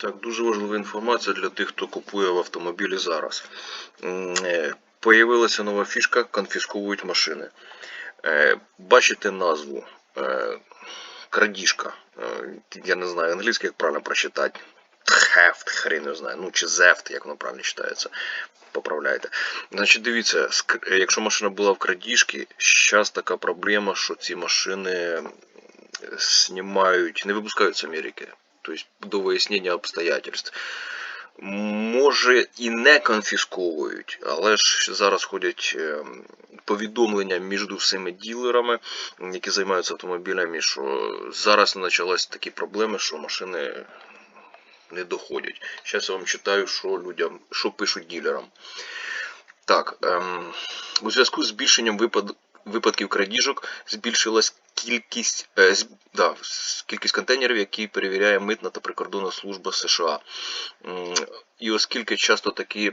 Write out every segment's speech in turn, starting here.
Так, дуже важлива інформація для тих, хто купує в автомобілі зараз. Е, Появилася нова фішка, конфісковують машини. Е, Бачите назву е, крадіжка. Я не знаю англійською, як правильно прочитати. Хефт, хрен не знаю. Ну чи зефт, як воно правильно читається. Поправляйте. Значить, дивіться, якщо машина була в крадіжці, зараз така проблема, що ці машини знімають, не випускають з Америки. Тобто до вияснення обстоятельств. Може і не конфісковують, але ж зараз ходять е, повідомлення між всіми ділерами, які займаються автомобілями, що зараз почалися такі проблеми, що машини не доходять. Зараз я вам читаю, що людям, що пишуть ділерам. Так, ем, у зв'язку з збільшенням випад, випадків крадіжок збільшилась кількість, е, да, кількість контейнерів, які перевіряє митна та прикордонна служба США. І оскільки часто такі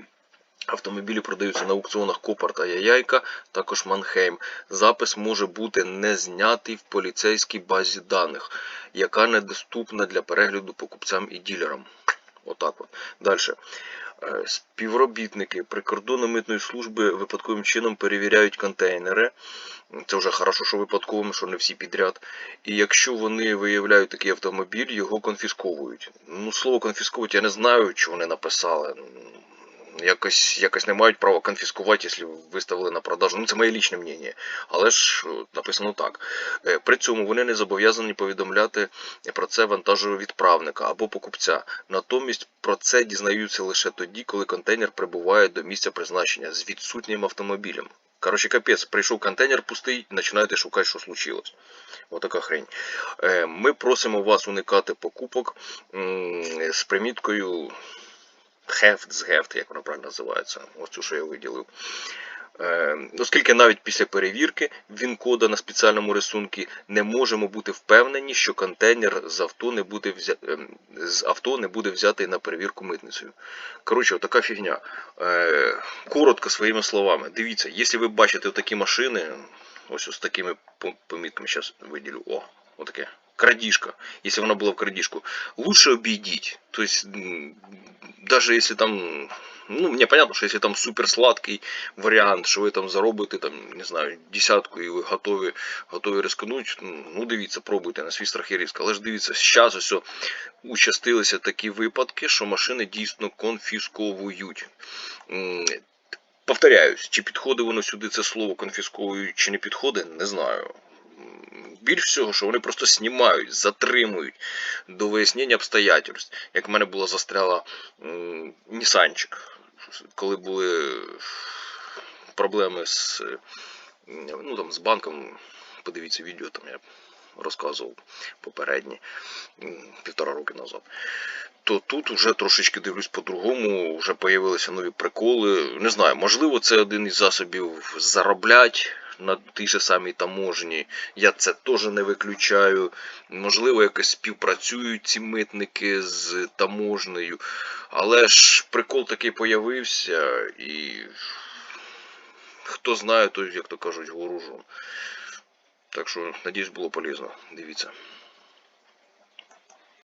автомобілі продаються на аукціонах Копар та Яяйка, також Манхейм, запис може бути не знятий в поліцейській базі даних, яка недоступна для перегляду покупцям і ділерам. Отак от. Далі. Е, Співробітники прикордонно-митної служби випадковим чином перевіряють контейнери. Це вже хорошо, що випадковим, що не всі підряд. І якщо вони виявляють такий автомобіль, його конфісковують. Ну, слово конфісковують я не знаю, чи вони написали. Якось, якось не мають права конфіскувати, якщо виставили на продажу. Ну, це моє лічне мнення. Але ж е, написано так. Е, При цьому вони не зобов'язані повідомляти про це вантажовідправника або покупця. Натомість про це дізнаються лише тоді, коли контейнер прибуває до місця призначення з відсутнім автомобілем. Коротше, капець, прийшов контейнер пустий, починаєте шукати, що случилось. Отака хрень. Е, Ми просимо вас уникати покупок з приміткою хефт з гефт, як воно правильно називається. Ось цю, що я виділив. Е, Оскільки навіть після перевірки він-кода на спеціальному рисунку не можемо бути впевнені, що контейнер з авто не буде взя... ем, з авто не буде взятий на перевірку митницею. Коротше, така фігня. Коротко своїми словами. Дивіться, якщо ви бачите такі машини, ось з такими помітками, зараз виділю. О, отаке. Крадіжка. Якщо вона була в крадіжку, лучше обійдіть. Тобто, м, даже там, ну, мне понятно, что если там супер сладкий варіант, що ви там заробите, там, не знаю, десятку і ви готові, готові рискнуть, ну, дивіться, пробуйте на свій страх і риск. Але ж дивіться, зараз ось участилися такі випадки, що машини дійсно конфісковують. Повторяюсь, чи підходить воно сюди це слово конфісковують, чи не підходить, не знаю. Більш всього, що вони просто знімають, затримують до вияснення обстоятельств. Як в мене була застряла Нісанчик, коли були проблеми з, ну, там, з банком, подивіться відео, там я розказував попередні півтора роки назад. То тут вже трошечки дивлюсь по-другому, вже появилися нові приколи. Не знаю, можливо, це один із засобів зароблять на тій же самій таможні. Я це теж не виключаю. Можливо, якось співпрацюють ці митники з таможнею. Але ж прикол такий появився, і хто знає, той, як то кажуть, вооружен. Так що, надіюсь, було полезно. Дивіться.